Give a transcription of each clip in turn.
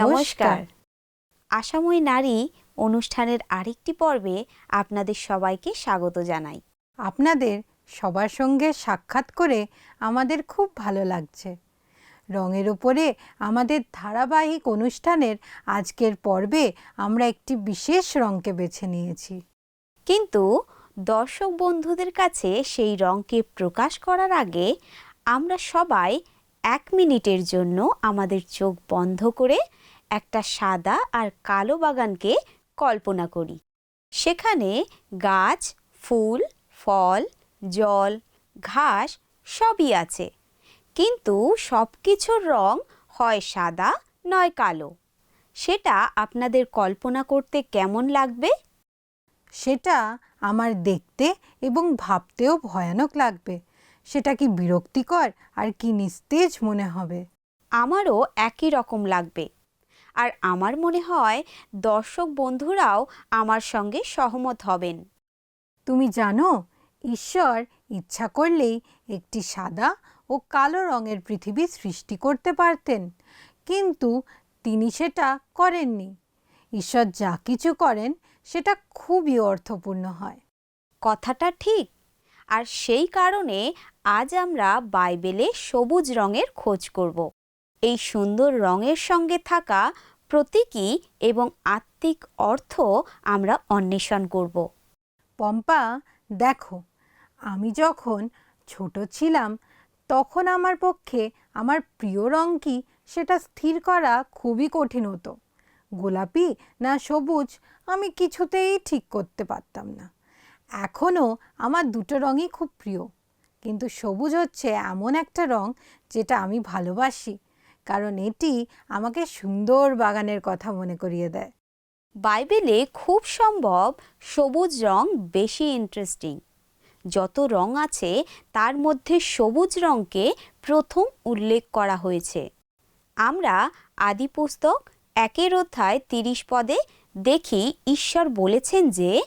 নমস্কার। আশাময়ী নারী অনুষ্ঠানের আরেকটি পর্বে আপনাদের সবাইকে স্বাগত জানাই। আপনাদের সবার সঙ্গে সাক্ষাৎ করে আমাদের খুব ভালো লাগছে। রঙের ওপরে আমাদের ধারাবাহিক অনুষ্ঠানের আজকের পর্বে আমরা একটি বিশেষ রঙকে বেছে নিয়েছি। কিন্তু দর্শক বন্ধুদের কাছে সেই রঙকে প্রকাশ করার আগে আমরা সবাই এক মিনিটের জন্য আমাদের চোখ বন্ধ করে একটা সাদা আর কালো বাগানকে কল্পনা করি। সেখানে গাছ ফুল ফল জল ঘাস সবই আছে। কিন্তু সব কিছুর রং হয় সাদা নয় কালো। সেটা আপনাদের কল্পনা করতে কেমন লাগবে? সেটা আমার দেখতে এবং ভাবতেও ভয়ানক লাগবে। সেটা কি বিরক্তিকর আর কি নিস্তেজ মনে হবে? আমারও একই রকম লাগবে। আর আমার মনে হয় দর্শক বন্ধুরাও আমার সঙ্গে সহমত হবেন। তুমি জানো ঈশ্বর ইচ্ছা করলেই একটি সাদা ও কালো রঙের পৃথিবী সৃষ্টি করতে পারতেন কিন্তু তিনি সেটা করেননি। ঈশ্বর যা কিছু করেন সেটা খুবই অর্থপূর্ণ হয়। কথাটা ঠিক। আর সেই কারণে আজ আমরা বাইবেলে সবুজ রঙের খোঁজ করব। এই সুন্দর রঙের সঙ্গে থাকা প্রতীকী এবং আত্মিক অর্থ আমরা অন্বেষণ করব। পম্পা, দেখো, আমি যখন ছোট ছিলাম, তখন আমার পক্ষে আমার প্রিয় রং কি সেটা স্থির করা খুবই কঠিন হতো। গোলাপি না সবুজ আমি কিছুতেই ঠিক করতে পারতাম না। এখনও আমার দুটো রঙই খুব প্রিয়, কিন্তু সবুজ হচ্ছে এমন একটা রং যেটা আমি ভালোবাসি। কারণ এটি আমাকে সুন্দর বাগানের কথা মনে করিয়ে দেয়। বাইবেলে খুব সম্ভব সবুজ রং বেশি ইন্টারেস্টিং যত রং আছে, তার মধ্যে সবুজ রঙকে প্রথম উল্লেখ করা হয়েছে। আমরা আদিপুস্তক একের অধ্যায় তিরিশ পদে দেখি ঈশ্বর বলেছেন যে,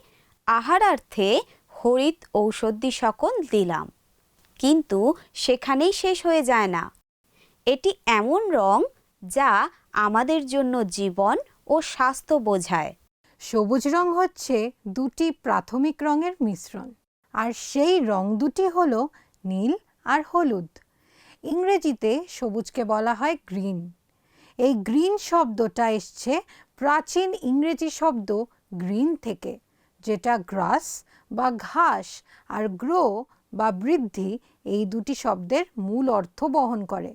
আহারার্থে হরিত ঔষধি সকল দিলাম। কিন্তু সেখানেই শেষ হয়ে যায় না। এটি এমন রং যা আমাদের জন্য জীবন ও স্বাস্থ্য বোঝায়। সবুজ রং হচ্ছে দুটি প্রাথমিক রঙের মিশ্রণ, আর সেই রং দুটি হলো নীল আর হলুদ। ইংরেজিতে সবুজকে বলা হয় গ্রিন। এই গ্রিন শব্দটা এসছে প্রাচীন ইংরেজি শব্দ গ্রিন থেকে, যেটা গ্রাস বা ঘাস আর গ্রো বা বৃদ্ধি এই দুটি শব্দের মূল অর্থ বহন করে।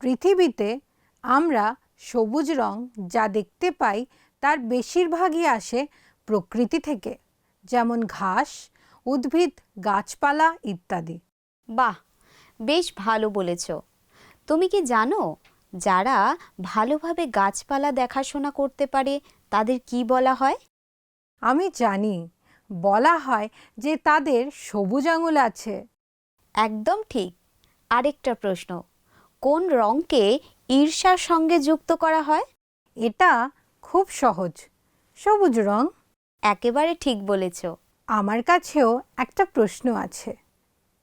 পৃথিবীতে আমরা সবুজ রং যা দেখতে পাই তার বেশিরভাগই আসে প্রকৃতি থেকে যেমন ঘাস উদ্ভিদ গাছপালা ইত্যাদি। বাহ বেশ ভালো বলেছ। তুমি কি জানো যারা ভালোভাবে গাছপালা দেখাশোনা করতে পারে তাদের কি বলা হয়? আমি জানি বলা হয় যে তাদের সবুজ আঙুল আছে। একদম ঠিক। আরেকটা প্রশ্ন কোন রঙকে ঈর্ষার সঙ্গে যুক্ত করা হয়? এটা খুব সহজ। সবুজ রং? একেবারে ঠিক বলেছ। আমার কাছেও একটা প্রশ্ন আছে।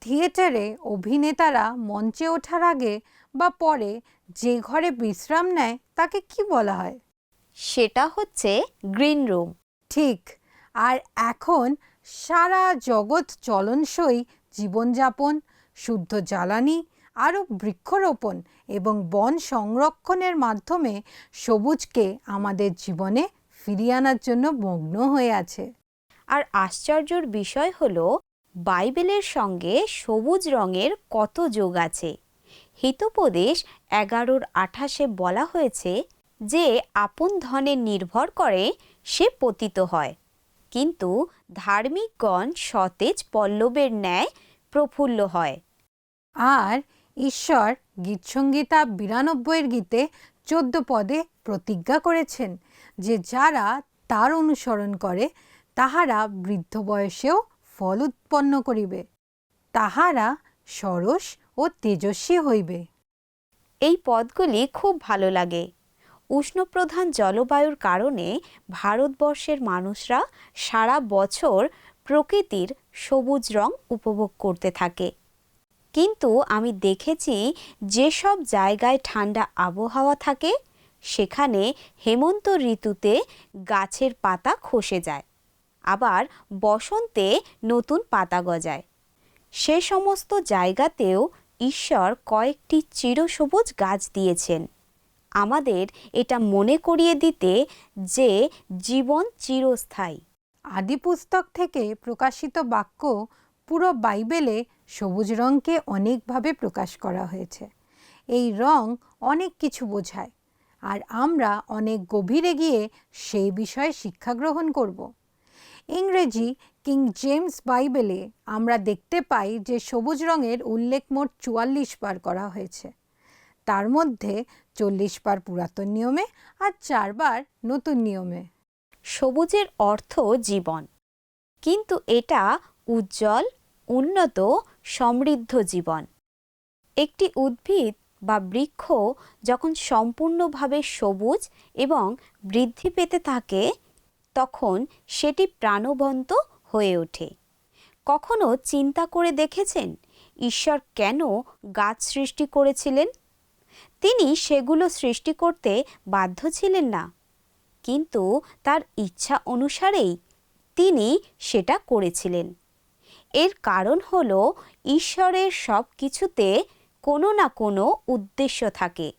থিয়েটারে অভিনেতারা মঞ্চে ওঠার আগে বা পরে যে ঘরে বিশ্রাম নেয় তাকে কি বলা হয়? সেটা হচ্ছে গ্রিন রুম। ঠিক। আর এখন সারা জগৎ চলনসই জীবনযাপন, শুদ্ধ জ্বালানি আরও বৃক্ষরোপণ এবং বন সংরক্ষণের মাধ্যমে সবুজকে আমাদের জীবনে ফিরিয়ে আনার জন্য মগ্ন হয়ে আছে। আর আশ্চর্যর বিষয় হল, বাইবেলের সঙ্গে সবুজ রঙের কত যোগ আছে? হিতোপদেশ এগারোর আঠাশে বলা হয়েছে যে, আপন ধনে নির্ভর করে সে পতিত হয়। কিন্তু ধার্মিকগণ সতেজ পল্লবের ন্যায় প্রফুল্ল হয়। আর ঈশ্বর গীতসংগীতা বিরানব্বইয়ের গীতে চোদ্দ পদে প্রতিজ্ঞা করেছেন যে যারা তার অনুসরণ করে, তাহারা বৃদ্ধ বয়সেও ফল উৎপন্ন করিবে। তাহারা সরস ও তেজস্বী হইবে। এই পদগুলি খুব ভালো লাগে। উষ্ণপ্রধান জলবায়ুর কারণে ভারতবর্ষের মানুষরা সারা বছর প্রকৃতির সবুজ রং উপভোগ করতে থাকে। কিন্তু আমি দেখেছি যেসব জায়গায় ঠান্ডা আবহাওয়া থাকে, সেখানে হেমন্ত ঋতুতে গাছের পাতা খসে যায়, আবার বসন্তে নতুন পাতা গজায়। সে সমস্ত জায়গাতেও ঈশ্বর কয়েকটি চিরসবুজ গাছ দিয়েছেন। আমাদের এটা মনে করিয়ে দিতে যে জীবন চিরস্থায়ী। আদি পুস্তক থেকে প্রকাশিত বাক্য পুরো বাইবেলে সবুজ রঙকে অনেকভাবে প্রকাশ করা হয়েছে। এই রং অনেক কিছু বোঝায়, আর আমরা অনেক গভীরে গিয়ে সেই বিষয়ে শিক্ষা গ্রহণ করব। ইংরেজি কিং জেমস বাইবেলে আমরা দেখতে পাই যে সবুজ রঙের উল্লেখ মোট চুয়াল্লিশ বার করা হয়েছে। তার মধ্যে চল্লিশ বার পুরাতন নিয়মে আর চারবার নতুন নিয়মে। সবুজের অর্থ জীবন। কিন্তু এটা উজ্জ্বল, উন্নত, সমৃদ্ধ জীবন। একটি উদ্ভিদ বা বৃক্ষ যখন সম্পূর্ণভাবে সবুজ এবং বৃদ্ধি পেতে থাকে, তখন সেটি প্রাণবন্ত হয়ে ওঠে। কখনো চিন্তা করে দেখেছেন, ঈশ্বর কেন গাছ সৃষ্টি করেছিলেন? তিনি সেগুলো সৃষ্টি করতে বাধ্য ছিলেন না। কিন্তু তার ইচ্ছা অনুসারেই তিনি সেটা করেছিলেন। এর কারণ হল ঈশ্বরের সব কিছুতে কোনো না কোনো উদ্দেশ্য থাকে।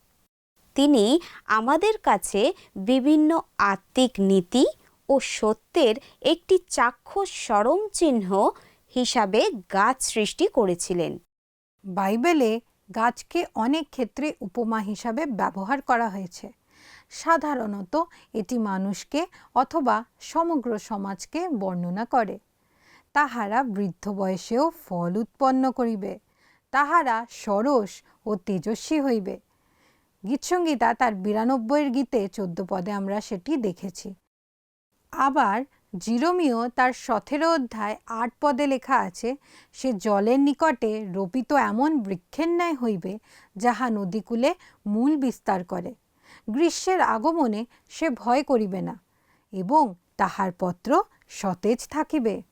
তিনি আমাদের কাছে বিভিন্ন আত্মিক নীতি ও সত্যের একটি চাক্ষুষ স্মরণ চিহ্ন হিসাবে গাছ সৃষ্টি করেছিলেন। বাইবেলে গাছকে অনেক ক্ষেত্রে উপমা হিসাবে ব্যবহার করা হয়েছে। সাধারণত এটি মানুষকে অথবা সমগ্র সমাজকে বর্ণনা করে। তাহারা বৃদ্ধ বয়সেও ফল উৎপন্ন করিবে, তাহারা সরস ও তেজস্বী হইবে। গীতসঙ্গীতা তার বিরানব্বইয়ের গীতে চোদ্দ পদে আমরা সেটি দেখেছি। আবার জিরোমিও তার সতেরো অধ্যায় আট পদে লেখা আছে, সে জলের নিকটে রোপিত এমন বৃক্ষের ন্যায় হইবে, যাহা নদীকূলে মূল বিস্তার করে। গ্রীষ্মের আগমনে সে ভয় করিবে না এবং তাহার পত্র সতেজ থাকিবে।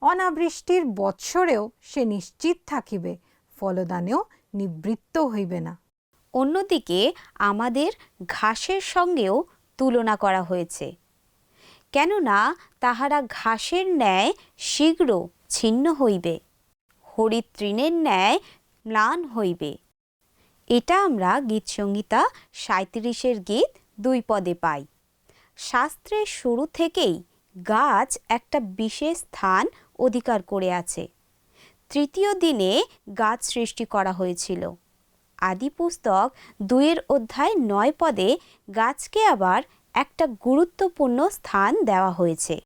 অনাবৃষ্টির বৎসরেও সে নিশ্চিত থাকিবে, ফলদানেও নিবৃত্ত হইবে না। অন্যদিকে আমাদের ঘাসের সঙ্গেও তুলনা করা হয়েছে। কেননা তাহারা ঘাসের ন্যায় শীঘ্র ছিন্ন হইবে, হরিতৃণের ন্যায় ম্লান হইবে। এটা আমরা গীতসংহিতা সাঁত্রিশের গীত দুই পদে পাই। শাস্ত্রের শুরু থেকেই গাছ একটা বিশেষ স্থান অধিকার করে আছে। তৃতীয় দিনে গাছ সৃষ্টি করা হয়েছিল। আদি পুস্তক দুইয়ের অধ্যায় নয় পদে গাছকে আবার একটা গুরুত্বপূর্ণ স্থান দেওয়া হয়েছে।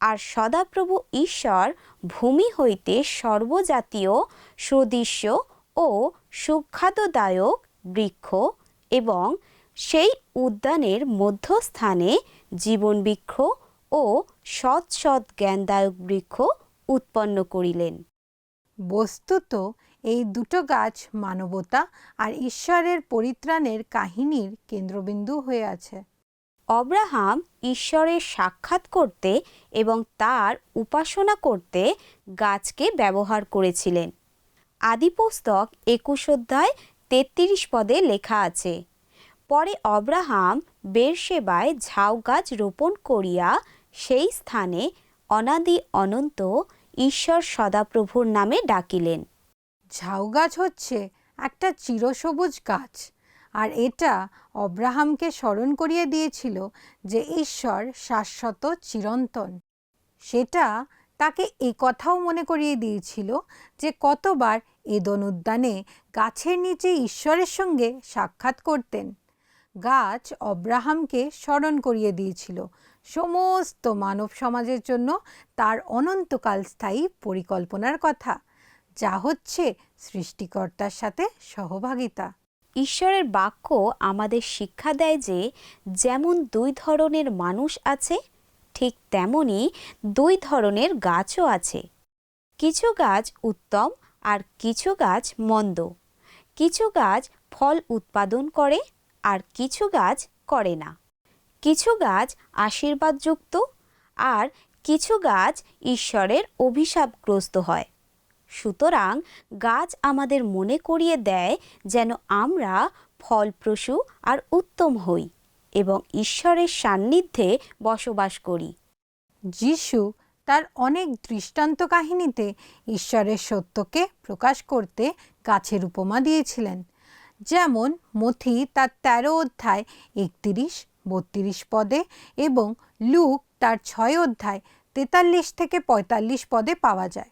আর সদাপ্রভু ঈশ্বর ভূমি হইতে সর্বজাতীয়, সুদৃশ্য ও সুখ্যাতদায়ক বৃক্ষ এবং সেই উদ্যানের মধ্যস্থানে জীবন বৃক্ষ ও সৎ সৎ জ্ঞানদায়ক বৃক্ষ উৎপন্ন করিলেন। বস্তুত এই দুটো গাছ মানবতা আর ঈশ্বরের পরিত্রাণের কাহিনীর কেন্দ্রবিন্দু হয়ে আছে। অব্রাহাম ঈশ্বরের সাক্ষাৎ করতে এবং তার উপাসনা করতে গাছকে ব্যবহার করেছিলেন। আদিপুস্তক একুশ অধ্যায় তেত্রিশ পদে লেখা আছে পরে অব্রাহাম বেরসেবায় ঝাউ গাছ রোপণ করিয়া সেই স্থানে অনাদি অনন্ত ঈশ্বর সদাপ্রভুর নামে ডাকিলেন। ঝাউ গাছ হচ্ছে একটা চিরসবুজ গাছ, আর এটা অব্রাহামকে স্মরণ করিয়ে দিয়েছিল যে ঈশ্বর শাশ্বত চিরন্তন। সেটা তাকে এই কথাও মনে করিয়ে দিয়েছিল যে কতবার এদন উদ্যানে গাছের নিচে ঈশ্বরের সঙ্গে সাক্ষাৎ করতেন। গাছ অব্রাহামকে স্মরণ করিয়ে দিয়েছিল সমস্ত মানব সমাজের জন্য তার অনন্তকাল স্থায়ী পরিকল্পনার কথা, যা হচ্ছে সৃষ্টিকর্তার সাথে সহভাগিতা। ঈশ্বরের বাক্য আমাদের শিক্ষা দেয় যে, যেমন দুই ধরনের মানুষ আছে, ঠিক তেমনি দুই ধরনের গাছও আছে। কিছু গাছ উত্তম আর কিছু গাছ মন্দ। কিছু গাছ ফল উৎপাদন করে আর কিছু গাছ করে না। কিছু গাছ আশীর্বাদযুক্ত আর কিছু গাছ ঈশ্বরের অভিশাপগ্রস্ত হয়। সুতরাং গাছ আমাদের মনে করিয়ে দেয় যেন আমরা ফলপ্রসূ আর উত্তম হই এবং ঈশ্বরের সান্নিধ্যে বসবাস করি। যিশু তার অনেক দৃষ্টান্ত কাহিনীতে ঈশ্বরের সত্যকে প্রকাশ করতে গাছের উপমা দিয়েছিলেন। যেমন মথি তার তেরো অধ্যায় একতিরিশ বত্রিশ পদে এবং লুক তার ছয় অধ্যায় তেতাল্লিশ থেকে পঁয়তাল্লিশ পদে পাওয়া যায়।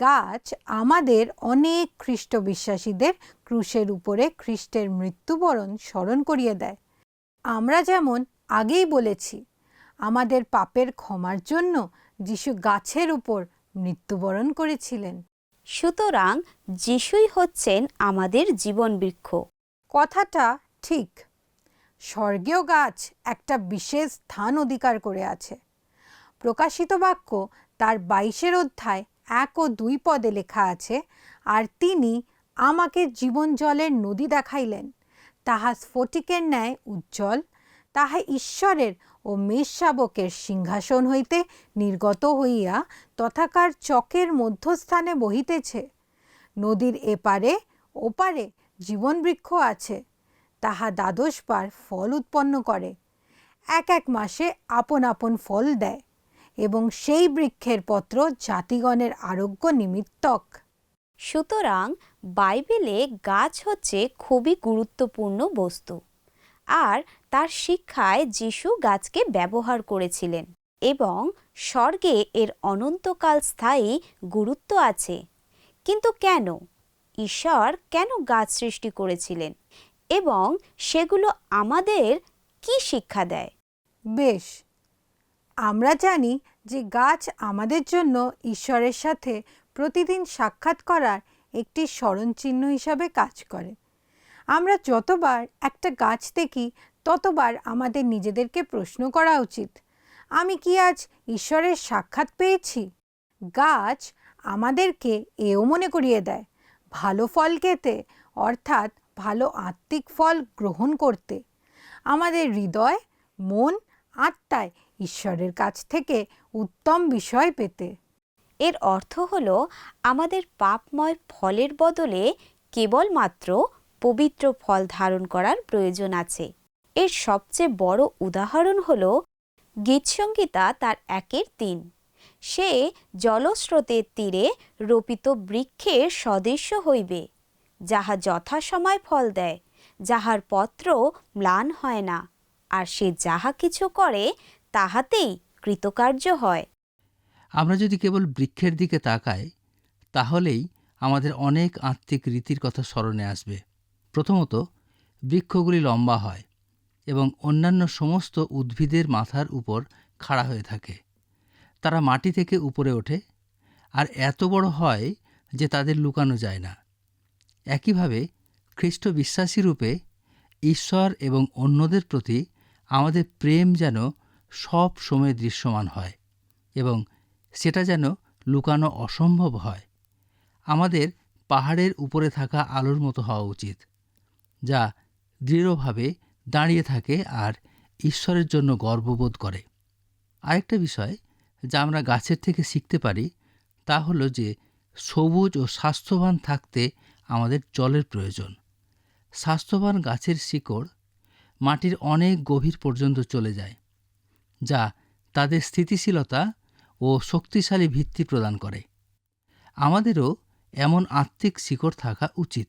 গাছ আমাদের অনেক খ্রিস্ট বিশ্বাসীদের ক্রুশের উপরে খ্রিস্টের মৃত্যুবরণ স্মরণ করিয়ে দেয়। আমরা যেমন আগেই বলেছি, আমাদের পাপের ক্ষমার জন্য যিশু গাছের উপর মৃত্যুবরণ করেছিলেন। সুতরাং যিশুই হচ্ছেন আমাদের জীবন বৃক্ষ। কথাটা ঠিক। স্বর্গীয় গাছ একটা বিশেষ স্থান অধিকার করে আছে। প্রকাশিত বাক্য তার বাইশের অধ্যায় এক ও দুই পদে লেখা আছে, আর তিনি আমাকে জীবন জলের নদী দেখাইলেন। তাহা স্ফটিকের ন্যায় উজ্জ্বল, তাহা ঈশ্বরের ও মেষশাবকের সিংহাসন হইতে নির্গত হইয়া তথাকার চকের মধ্যস্থানে বহিতেছে। নদীর এপারে, ওপারে জীবনবৃক্ষ আছে। তাহা দ্বাদশ বার ফল উৎপন্ন করে। এক এক মাসে আপন আপন ফল দেয় এবং সেই বৃক্ষের পত্র জাতিগণের আরোগ্য নিমিত্তক। সুতরাং বাইবেলে গাছ হচ্ছে খুবই গুরুত্বপূর্ণ বস্তু আর তার শিক্ষায় যিশু গাছকে ব্যবহার করেছিলেন এবং স্বর্গে এর অনন্তকাল স্থায়ী গুরুত্ব আছে। কিন্তু কেন? ঈশ্বর কেন গাছ সৃষ্টি করেছিলেন? এবং সেগুলো আমাদের কি শিক্ষা দেয়? বেশ। আমরা জানি যে গাছ আমাদের জন্য ঈশ্বরের সাথে প্রতিদিন সাক্ষাৎ করার একটি স্মরণচিহ্ন হিসাবে কাজ করে। আমরা যতবার একটা গাছ দেখি, ততবার আমাদের নিজেদেরকে প্রশ্ন করা উচিত, আমি কি আজ ঈশ্বরের সাক্ষাৎ পেয়েছি? গাছ আমাদেরকে এও মনে করিয়ে দেয়, ভালো ফল খেতে, অর্থাৎ ভালো আত্মিক ফল গ্রহণ করতে। আমাদের হৃদয়, মন আত্মায় ঈশ্বরের কাছ থেকে উত্তম বিষয় পেতে। এর অর্থ হল, আমাদের পাপময় ফলের বদলে কেবলমাত্র পবিত্র ফল ধারণ করার প্রয়োজন আছে। এর সবচেয়ে বড় উদাহরণ হল, গীতসংগীতা তার একের তিন। সে জলস্রোতের তীরে রোপিত বৃক্ষের সদস্য হইবে। যাহা যথাসময় ফল দেয়, যাহার পত্র ম্লান হয় না, আর সে যাহা কিছু করে, তাহাতেই কৃতকার্য হয়। আমরা যদি কেবল বৃক্ষের দিকে তাকাই, তাহলেই আমাদের অনেক আত্মিক রীতির কথা স্মরণে আসবে। প্রথমত, বৃক্ষগুলি লম্বা হয় এবং অন্যান্য সমস্ত উদ্ভিদের মাথার উপর খাড়া হয়ে থাকে। তারা মাটি থেকে উপরে ওঠে, আর এত বড় হয় যে তাদের লুকানো যায় না। একইভাবে খ্রিস্ট বিশ্বাসী রূপে ঈশ্বর এবং অন্যদের প্রতি আমাদের প্রেম যেন সব সময় দৃশ্যমান হয় এবং সেটা যেন লুকানো অসম্ভব হয়। আমাদের পাহাড়ের উপরে থাকা আলোর মতো হওয়া উচিত, যা দৃঢ়ভাবে দাঁড়িয়ে থাকে আর ঈশ্বরের জন্য গর্ববোধ করে। আরেকটা বিষয় যা আমরা গাছের থেকে শিখতে পারি তা হলো যে সবুজ ও স্বাস্থ্যবান থাকতে আমাদের জলের প্রয়োজন। স্বাস্থ্যবান গাছের শিকড় মাটির অনেক গভীর পর্যন্ত চলে যায়, যা তাদের স্থিতিশীলতা ও শক্তিশালী ভিত্তি প্রদান করে। আমাদেরও এমন আত্মিক শিকড় থাকা উচিত,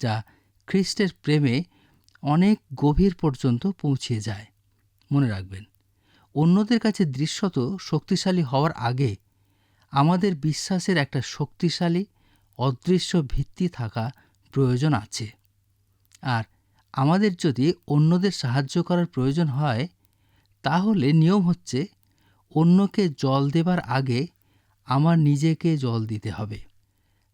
যা খ্রিস্টের প্রেমে অনেক গভীর পর্যন্ত পৌঁছে যায়। মনে রাখবেন, অন্যদের কাছে দৃশ্যত শক্তিশালী হওয়ার আগে আমাদের বিশ্বাসের একটা শক্তিশালী অদৃশ্য ভিত্তি থাকা প্রয়োজন আছে। আর আমাদের যদি অন্যদের সাহায্য করার প্রয়োজন হয়, তাহলে নিয়ম হচ্ছে অন্যকে জল দেবার আগে আমার নিজেকে জল দিতে হবে।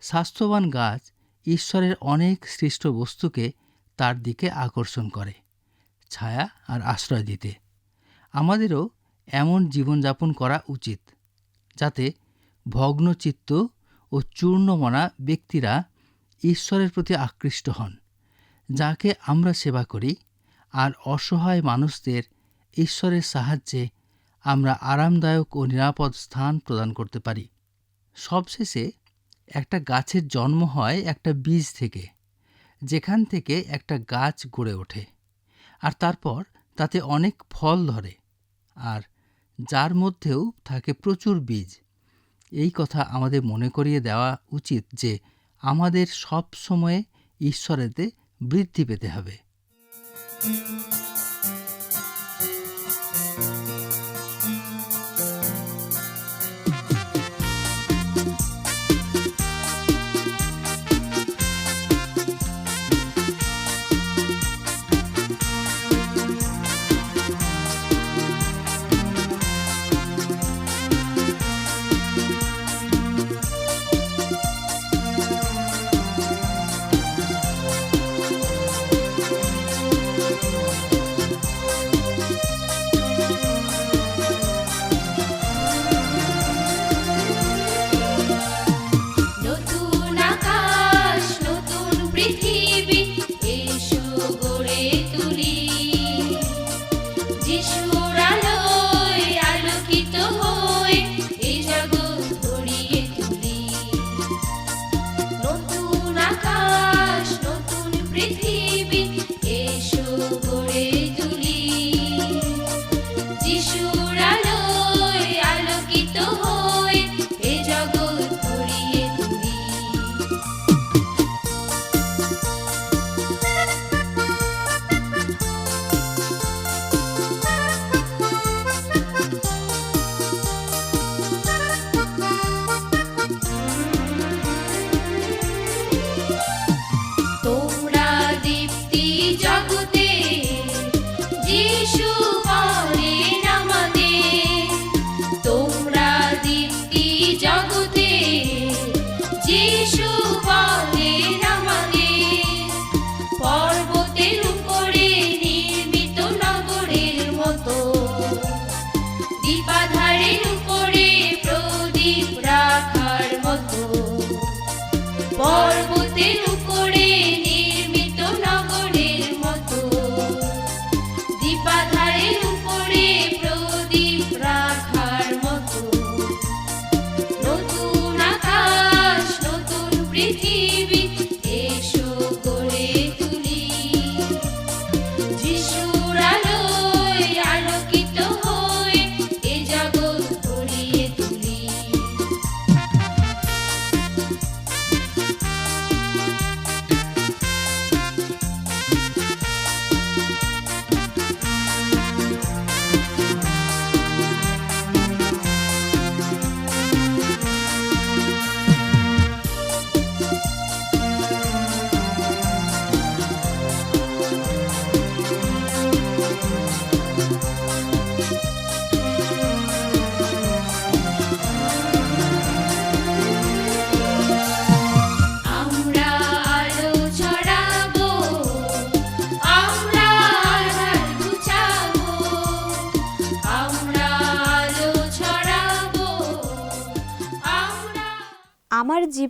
স্বাস্থ্যবান গাছ ঈশ্বরের অনেক সৃষ্ট বস্তুকে তার দিকে আকর্ষণ করে, ছায়া আর আশ্রয় দিতে। আমাদেরও এমন জীবনযাপন করা উচিত, যাতে ভগ্নচিত্ত ও চূর্ণমনা ব্যক্তিরা ঈশ্বরের প্রতি আকৃষ্ট হন, যাকে আমরা সেবা করি আর অসহায় মানুষদের ঈশ্বরের সাহায্যে আমরা আরামদায়ক ও নিরাপদ স্থান প্রদান করতে পারি। সবশেষে একটা গাছের জন্ম হয় একটা বীজ থেকে, যেখান থেকে একটা গাছ গড়ে ওঠে আর তারপর তাতে অনেক ফল ধরে আর যার মধ্যেও থাকে প্রচুর বীজ। এই কথা আমাদের মনে করিয়ে দেওয়া উচিত যে আমাদের সব সময়ে ঈশ্বরেতে বৃদ্ধি পেতে হবে।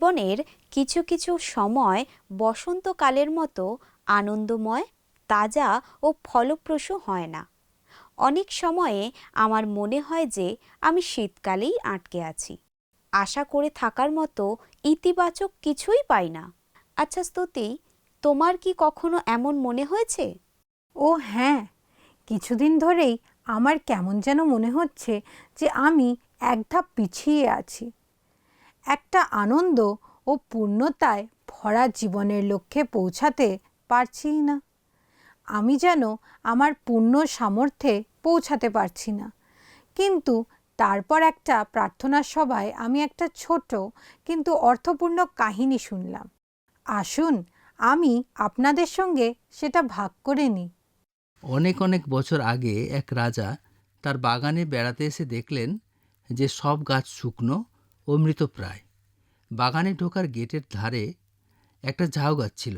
জীবনের কিছু কিছু সময় বসন্তকালের মতো আনন্দময়, তাজা ও ফলপ্রসূ হয় না। অনেক সময়ে আমার মনে হয় যে আমি শীতকালেই আটকে আছি। আশা করে থাকার মতো ইতিবাচক কিছুই পাই না। আচ্ছা স্তুতি, তোমার কি কখনো এমন মনে হয়েছে? ও হ্যাঁ কিছুদিন ধরেই আমার কেমন যেন মনে হচ্ছে যে আমি এক ধাপ পিছিয়ে আছি। একটা আনন্দ ও পূর্ণতায় ভরা জীবনের লক্ষ্যে পৌঁছাতে পারছি না। আমি যেন আমার পূর্ণ সামর্থ্যে পৌঁছাতে পারছি না। কিন্তু তারপর একটা প্রার্থনা সভায় আমি একটা ছোট কিন্তু অর্থপূর্ণ কাহিনী শুনলাম। আসুন, আমি আপনাদের সঙ্গে সেটা ভাগ করে নিই। অনেক অনেক বছর আগে এক রাজা তার বাগানে বেড়াতে এসে দেখলেন যে সব গাছ শুকনো ও মৃতপ্রায় বাগানে ঢোকার গেটের ধারে একটা ঝাউ গাছ ছিল,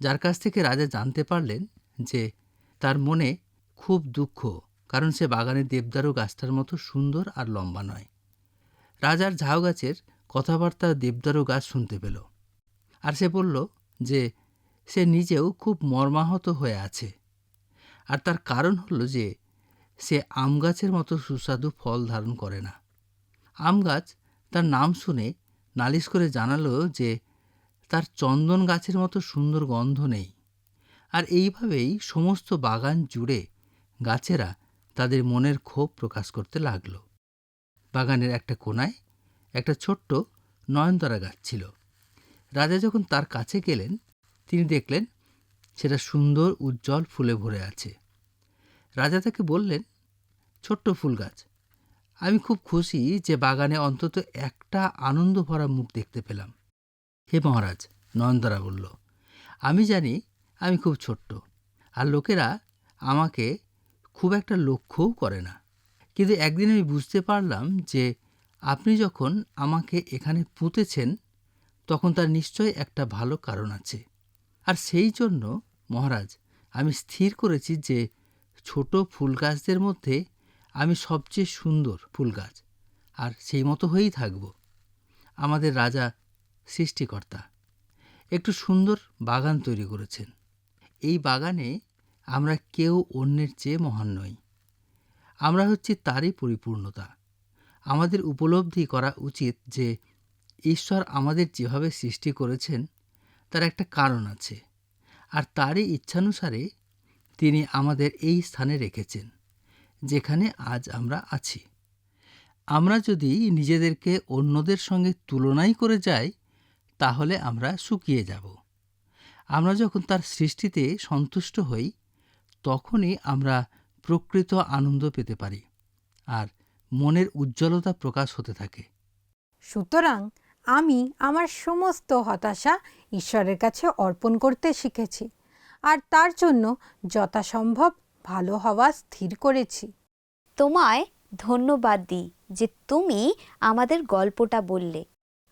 যার কাছ থেকে রাজা জানতে পারলেন যে তার মনে খুব দুঃখ, কারণ সে বাগানের দেবদারু গাছটার মতো সুন্দর আর লম্বা নয়। রাজার ঝাউ গাছের কথাবার্তা দেবদারু গাছ শুনতে পেল আর সে বলল যে সে নিজেও খুব মর্মাহত হয়ে আছে। আর তার কারণ হলো যে সে আম গাছের মতো সুস্বাদু ফল ধারণ করে না। আম গাছ তার নাম শুনে নালিশ করে জানালো যে তার চন্দন গাছের মতো সুন্দর গন্ধ নেই। আর এইভাবেই সমস্ত বাগান জুড়ে গাছেরা তাদের মনের ক্ষোভ প্রকাশ করতে লাগল। বাগানের একটা কোনায় একটা ছোট্ট নয়নতারা গাছ ছিল। রাজা যখন তার কাছে গেলেন, তিনি দেখলেন সেটা সুন্দর উজ্জ্বল ফুলে ভরে আছে। রাজা তাকে বললেন, ছোট্ট ফুল গাছ আমি খুব খুশি যে বাগানে অন্তত একটা আনন্দ ভরা মুখ দেখতে পেলাম। হে মহারাজ, নয়নতারা বলল, আমি জানি আমি খুব ছোট্ট, আর লোকেরা আমাকে খুব একটা লক্ষ্যও করে না। কিন্তু একদিন আমি বুঝতে পারলাম যে আপনি যখন আমাকে এখানে পুঁতেছেন, তখন তার নিশ্চয় একটা ভালো কারণ আছে। আর সেই জন্য মহারাজ, আমি স্থির করেছি যে ছোট ফুল গাছদের মধ্যে আমি সবচেয়ে সুন্দর ফুল গাছ, আর সেই মতো হয়েই থাকব। আমাদের রাজা সৃষ্টিকর্তা একটু সুন্দর বাগান তৈরি করেছেন। এই বাগানে আমরা কেউ অন্যের চেয়ে মহান নই। আমরা হচ্ছি তারই পরিপূর্ণতা। আমাদের উপলব্ধি করা উচিত যে ঈশ্বর আমাদের যেভাবে সৃষ্টি করেছেন, তার একটা কারণ আছে, আর তারই ইচ্ছানুসারে তিনি আমাদের এই স্থানে রেখেছেন। যেখানে আজ আমরা আছি। আমরা যদি নিজেদেরকে অন্যদের সঙ্গে তুলনাই করে যাই, তাহলে আমরা শুকিয়ে যাব। আমরা যখন তার সৃষ্টিতে সন্তুষ্ট হই, তখনই আমরা প্রকৃত আনন্দ পেতে পারি আর মনের উজ্জ্বলতা প্রকাশ হতে থাকে। সুতরাং আমি আমার সমস্ত হতাশা ঈশ্বরের কাছে অর্পণ করতে শিখেছি আর তার জন্য যথাসম্ভব ভালো হওয়া স্থির করেছি। তোমায় ধন্যবাদ দিই যে তুমি আমাদের গল্পটা বললে।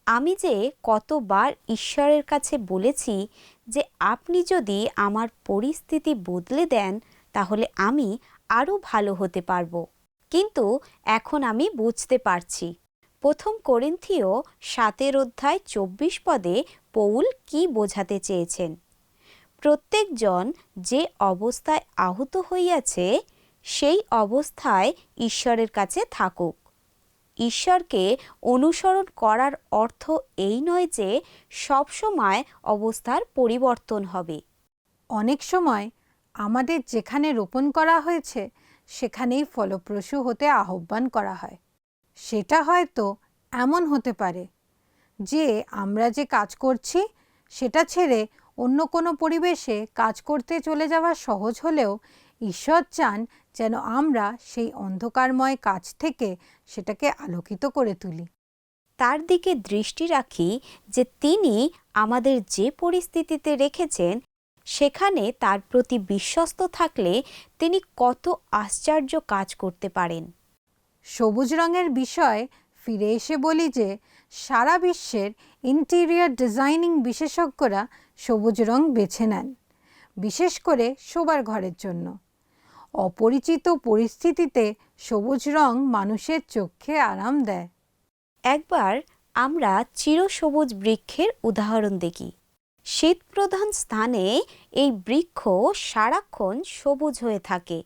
আমি যে কতবার ঈশ্বরের কাছে বলেছি যে আপনি যদি আমার পরিস্থিতি বদলে দেন, তাহলে আমি আরও ভালো হতে পারব। কিন্তু এখন আমি বুঝতে পারছি। প্রথম করিন্থীয় সাতের অধ্যায় চব্বিশ পদে পৌল কি বোঝাতে চেয়েছেন? প্রত্যেকজন যে অবস্থায় আহত হইয়াছে, সেই অবস্থায় ঈশ্বরের কাছে থাকুক। ঈশ্বরকে অনুসরণ করার অর্থ এই নয় যে সবসময় অবস্থার পরিবর্তন হবে। অনেক সময় আমাদের যেখানে রোপণ করা হয়েছে, সেখানেই ফলপ্রসূ হতে আহ্বান করা হয়। সেটা হয়তো এমন হতে পারে যে আমরা যে কাজ করছি, সেটা ছেড়ে অন্য কোনো পরিবেশে কাজ করতে চলে যাওয়া সহজ হলেও ঈশ্বর চান যেন আমরা সেই অন্ধকারময় কাজ থেকে সেটাকে আলোকিত করে তুলি। তার দিকে দৃষ্টি রাখি যে তিনি আমাদের যে পরিস্থিতিতে রেখেছেন সেখানে তার প্রতি বিশ্বস্ত থাকলে তিনি কত আশ্চর্য কাজ করতে পারেন। সবুজ রঙের বিষয় ফিরে এসে বলি যে সারা বিশ্বের ইন্টেরিয়র ডিজাইনিং বিশেষজ্ঞরা সবুজ রং বেছে নেন, বিশেষ করে শোবার ঘরের জন্য। অপরিচিত পরিস্থিতিতে সবুজ রং মানুষের চোখে আরাম দেয়। একবার আমরা চিরসবুজ বৃক্ষের উদাহরণ দেখি। শীতপ্রধান স্থানে এই বৃক্ষ সারাক্ষণ সবুজ হয়ে থাকে,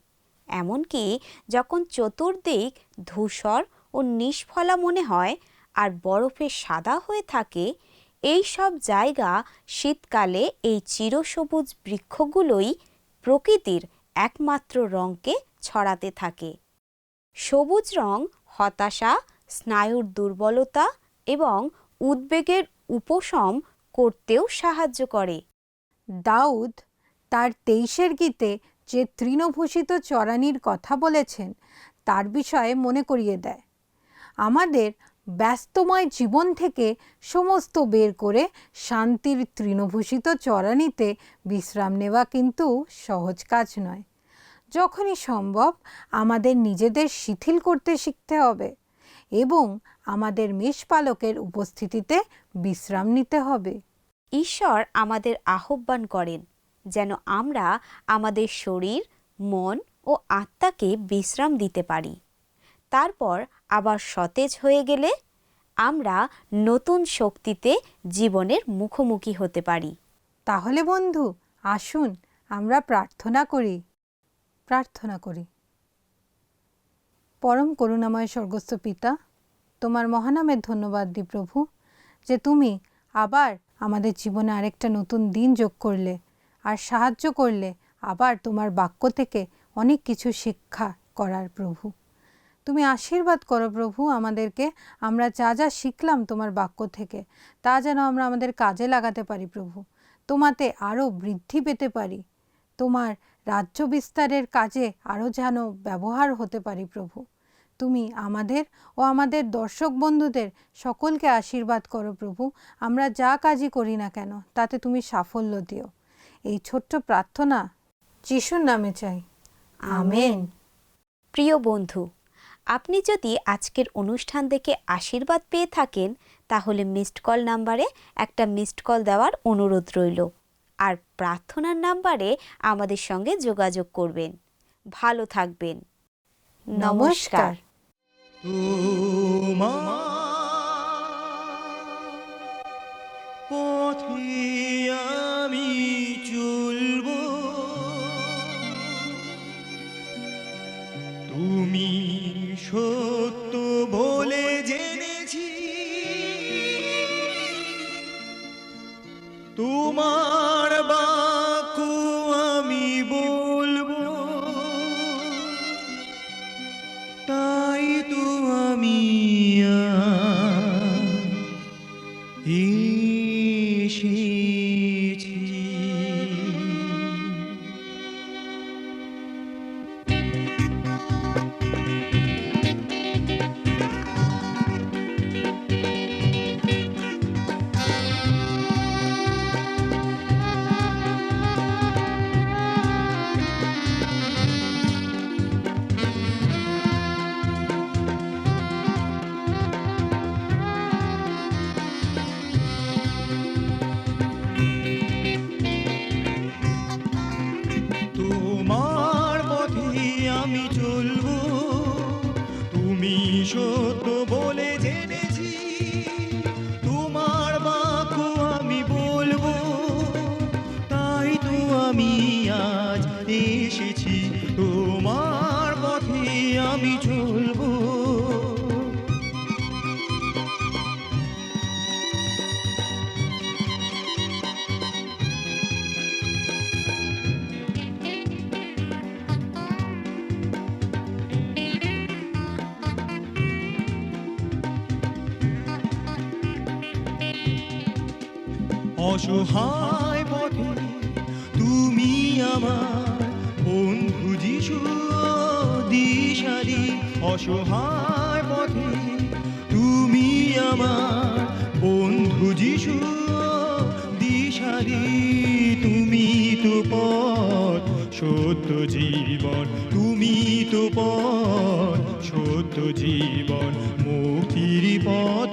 এমনকি যখন চতুর্দিক ধূসর ও নিষ্ফলা মনে হয় আর বরফে সাদা হয়ে থাকে, এই সব জায়গা শীতকালে এই চিরসবুজ বৃক্ষগুলোই প্রকৃতির একমাত্র রঙকে ছড়াতে থাকে। সবুজ রং হতাশা, স্নায়ুর দুর্বলতা এবং উদ্বেগের উপশম করতেও সাহায্য করে। দাউদ তার তেইশের গীতে যে তৃণভূষিত চরানির কথা বলেছেন, তার বিষয়ে মনে করিয়ে দেয়। আমাদের ব্যস্তময় জীবন থেকে সমস্ত বের করে শান্তির তৃণভূষিত চরানিতে বিশ্রাম নেওয়া কিন্তু সহজ কাজ নয়। যখনই সম্ভব আমাদের নিজেদের শিথিল করতে শিখতে হবে এবং আমাদের মেষপালকের উপস্থিতিতে বিশ্রাম নিতে হবে। ঈশ্বর আমাদের আহ্বান করেন যেন আমরা আমাদের শরীর, মন ও আত্মাকে বিশ্রাম দিতে পারি। তারপর আবার সতেজ হয়ে গেলে আমরা নতুন শক্তিতে জীবনের মুখোমুখি হতে পারি। তাহলে বন্ধু, আসুন আমরা প্রার্থনা করি। প্রার্থনা করি। পরম করুণাময় স্বর্গস্থ পিতা, তোমার মহানামের ধন্যবাদ দি প্রভু, যে তুমি আবার আমাদের জীবনে আরেকটা নতুন দিন যোগ করলে আর সাহায্য করলে আবার তোমার বাক্য থেকে অনেক কিছু শিক্ষা করার প্রভু। তুমি আশীর্বাদ করো প্রভু আমাদেরকে। আমরা যা যা শিখলাম তোমার বাক্য থেকে, তা যেন আমরা আমাদের কাজে লাগাতে পারি প্রভু। তোমাতে আরও বৃদ্ধি পেতে পারি। তোমার রাজ্য বিস্তারের কাজে আরও যেন ব্যবহার হতে পারি প্রভু। তুমি আমাদের ও আমাদের দর্শক বন্ধুদের সকলকে আশীর্বাদ করো প্রভু। আমরা যা কাজই করি না কেন, তাতে তুমি সাফল্য দিও। এই ছোট্ট প্রার্থনা যিশুর নামে চাই। আমেন। প্রিয় বন্ধু আপনি যদি আজকের অনুষ্ঠান দেখে আশীর্বাদ পেয়ে থাকেন, তাহলে মিসড কল নাম্বারে একটা মিসড কল দেওয়ার অনুরোধ রইল। আর প্রার্থনার নাম্বারে আমাদের সঙ্গে যোগাযোগ করবেন। ভালো থাকবেন। নমস্কার। পথে আমি তুমি আমার বন্ধু যিশু, দিশারি, তুমি তো পথ, সত্য জীবন, তুমি তো পথ, সত্য জীবন, মুক্তির পথ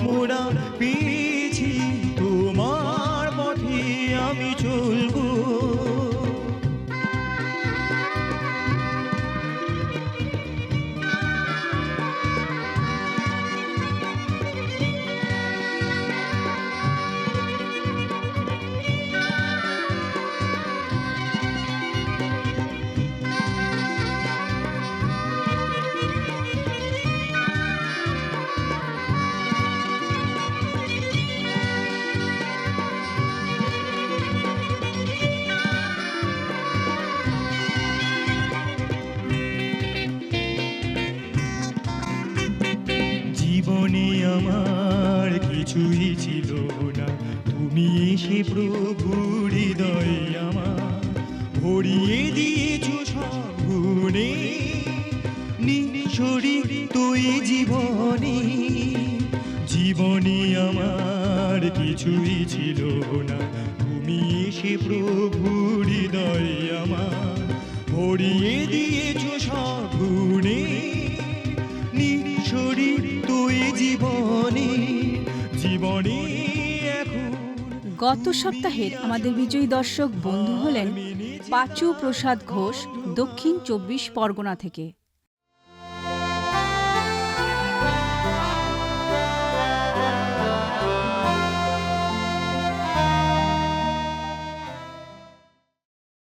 জীবনে আমার কিছুই ছিল না। তুমি এসে প্রভু হৃদয় আমার ভরিয়ে দিয়েছ সব গুণে। তুই জীবনে জীবনে আমার কিছুই ছিল না। তুমি এসে প্রভু হৃদয় আমার ভরিয়ে দিয়েছ গত সপ্তাহের আমাদের বিজয়ী দর্শক বন্ধু হলেন পাচু প্রসাদ ঘোষ দক্ষিণ চব্বিশ পরগনা থেকে।